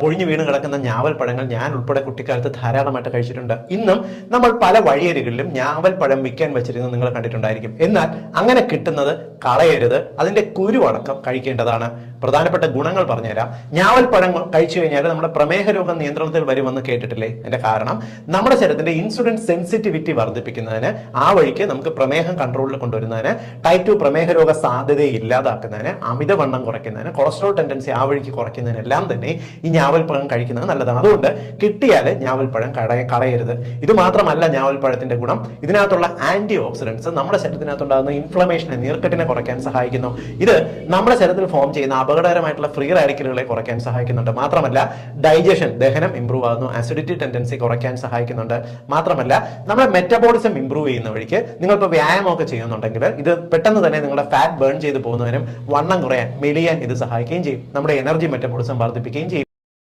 പൊഴിഞ്ഞു വീണ് കിടക്കുന്ന ഞാവൽ പഴങ്ങൾ ഞാൻ ഉൾപ്പെടെ കുട്ടിക്കാലത്ത് ധാരാളമായിട്ട് കഴിച്ചിട്ടുണ്ട്. ഇന്നും നമ്മൾ പല വഴിയരികളിലും ഞാവൽ പഴം വിൽക്കാൻ വെച്ചിരുന്നത് നിങ്ങൾ കണ്ടിട്ടുണ്ടായിരിക്കും. എന്നാൽ അങ്ങനെ കിട്ടുന്നത് കളയരുത്. അതിന്റെ കുരുവടക്കം കഴിക്കേണ്ടതാണ്. പ്രധാനപ്പെട്ട ഗുണങ്ങൾ പറഞ്ഞുതരാം. ഞാവൽ പഴം കഴിച്ചു കഴിഞ്ഞാൽ നമ്മുടെ പ്രമേഹ രോഗം നിയന്ത്രണത്തിൽ വരുമെന്ന് കേട്ടിട്ടില്ലേ? അതിന്റെ കാരണം നമ്മുടെ ശരീരത്തിന്റെ ഇൻസുലിൻ സെൻസിറ്റിവിറ്റി വർദ്ധിപ്പിക്കുന്നതിന് ആ വഴിക്ക് നമുക്ക് പ്രമേഹം കൺട്രോളിൽ കൊണ്ടുവരുന്നതിന് ടൈപ്പ് ടു പ്രമേഹ രോഗ സാധ്യതയെ ഇല്ലാതാക്കുന്നതിന് അമിതവണ്ണം കുറയ്ക്കുന്നതിന് കൊളസ്ട്രോൾ ടെൻഡൻസി ആ വഴിക്ക് കുറയ്ക്കുന്നതിനെല്ലാം തന്നെ ഈ ഞാവൽപ്പഴം കഴിക്കുന്നത് നല്ലതാണ്. അതുകൊണ്ട് കിട്ടിയാൽ ഞാവൽപ്പഴം കടയ കളയരുത്. ഇത് മാത്രമല്ല ഞാവൽപ്പഴത്തിന്റെ ഗുണം. ഇതിനകത്തുള്ള ആന്റി ഓക്സിഡൻസ് നമ്മുടെ ശരീരത്തിനകത്തുണ്ടാകുന്ന ഇൻഫ്ലമേഷനെ നീർക്കെട്ടിനെ കുറയ്ക്കാൻ സഹായിക്കുന്നു. ഇത് നമ്മുടെ ശരീരത്തിൽ ഫോം ചെയ്യുന്ന അപകടകരമായിട്ടുള്ള ഫ്രീ റാഡിക്കലുകളെ കുറയ്ക്കാൻ സഹായിക്കുന്നുണ്ട്. മാത്രമല്ല ഡൈജഷൻ ദഹനം ഇംപ്രൂവ് ആകുന്നു. ആസിഡിറ്റി ടെൻഡൻസി കുറയ്ക്കാൻ സഹായിക്കുന്നുണ്ട്. മാത്രമല്ല നമ്മുടെ മെറ്റബോളിസം ഇംപ്രൂവ് ചെയ്യുന്ന വഴിക്ക് നിങ്ങളിപ്പോൾ വ്യായാമമൊക്കെ ചെയ്യുന്നുണ്ടെങ്കിൽ ഇത് പെട്ടെന്ന് തന്നെ നിങ്ങളുടെ ഫാറ്റ് ബേൺ ചെയ്ത് പോകുന്നതിനും വണ്ണം കുറയാൻ മെലിയാൻ ഇത് സഹായിക്കുകയും ചെയ്യും. നമ്മുടെ എനർജി മെറ്റബോളിസം വർദ്ധിപ്പിക്കുകയും